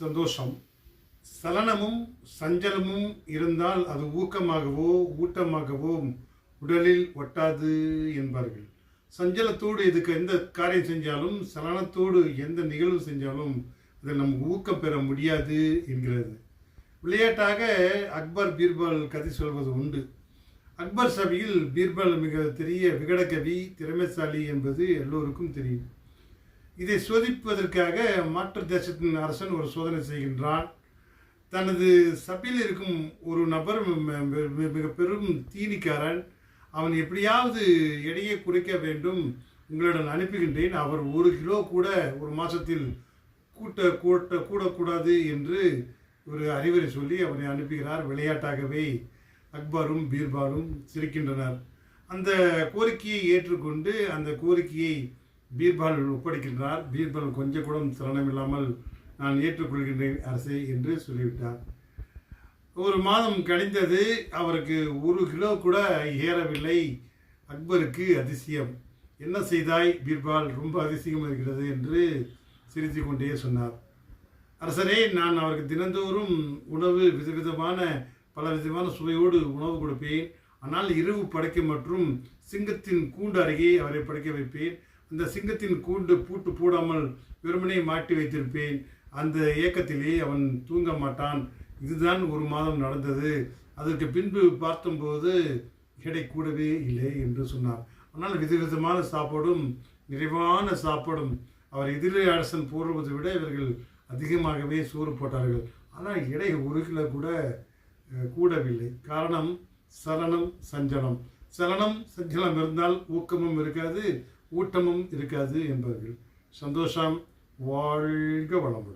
சந்தோஷம். சலனமும் சஞ்சலமும் இருந்தால் அது ஊக்கமாகவோ ஊட்டமாகவோ உடலில் ஒட்டாது என்பார்கள். சஞ்சலத்தோடு இதுக்கு எந்த காரியம் செஞ்சாலும் சலனத்தோடு எந்த நிகழ்வு செஞ்சாலும் அதில் நமக்கு ஊக்கம் பெற முடியாது என்கிறது. விளையாட்டாக அக்பர் பீர்பால் கதை சொல்வது உண்டு. அக்பர் சபையில் பீர்பால் மிக பெரிய விகடகவி திறமைசாலி என்பது எல்லோருக்கும் தெரியும். இதை சோதிப்பதற்காக மாற்று தேசத்தின் அரசன் ஒரு சோதனை செய்கின்றான். தனது சபையில் இருக்கும் ஒரு நபர் மிக பெரும் தீனிக்காரன். அவன் எப்படியாவது எடையை குறைக்க வேண்டும். உங்களிடம் அனுப்புகின்றேன். அவர் ஒரு கிலோ கூட ஒரு மாதத்தில் கூட்ட கூட்ட கூடக்கூடாது என்று ஒரு அறிவுரை சொல்லி அவனை அனுப்புகிறார். விளையாட்டாகவே அக்பரும் பீர்பாலும் சிரிக்கின்றனர். அந்த கோரிக்கையை ஏற்றுக்கொண்டு அந்த கோரிக்கையை பீர்பால் ஒப்படைக்கின்றார். பீர்பால் கொஞ்சம் கூட சலனம் இல்லாமல் நான் ஏற்றுக்கொள்கின்றேன் அரசே என்று சொல்லிவிட்டார். ஒரு மாதம் கழிந்தது அவருக்கு ஒரு கிலோ கூட ஏறவில்லை. அக்பருக்கு அதிசயம். என்ன செய்தாய் பீர்பால்? ரொம்ப அதிசயம் இருக்கிறது என்று சிரித்து கொண்டே சொன்னார். அரசரே நான் அவருக்கு தினந்தோறும் உணவு விதவிதமான பல விதமான சுவையோடு உணவு கொடுப்பேன். ஆனால் இரவு படைக்க மற்றும் சிங்கத்தின் கூண்டு அருகே அவரை படைக்க வைப்பேன். இந்த சிங்கத்தின் கூண்டு பூட்டு போடாமல் வெறுமனே மாட்டி வைத்திருப்பேன். அந்த இயக்கத்திலே அவன் தூங்க மாட்டான். இதுதான் ஒரு மாதம் நடந்தது. அதற்கு பின்பு பார்த்தபோது எடை கூடவே இல்லை என்று சொன்னார். ஆனால் விதவிதமான சாப்பாடும் நிறைவான சாப்பாடும் அவர் எதிரே அரசன் போடுவதை விட இவர்கள் அதிகமாகவே சோறு போட்டார்கள். ஆனால் எடை ஒரு கிலோ கூட கூடவில்லை. காரணம் சலனம் சஞ்சலம். சலனம் சஞ்சலம் இருந்தால் ஊக்கமும் இருக்காது. ஊட்டமும் இருக்காது என்பார்கள் சந்தோஷம் வாழ்க வளமுடன்.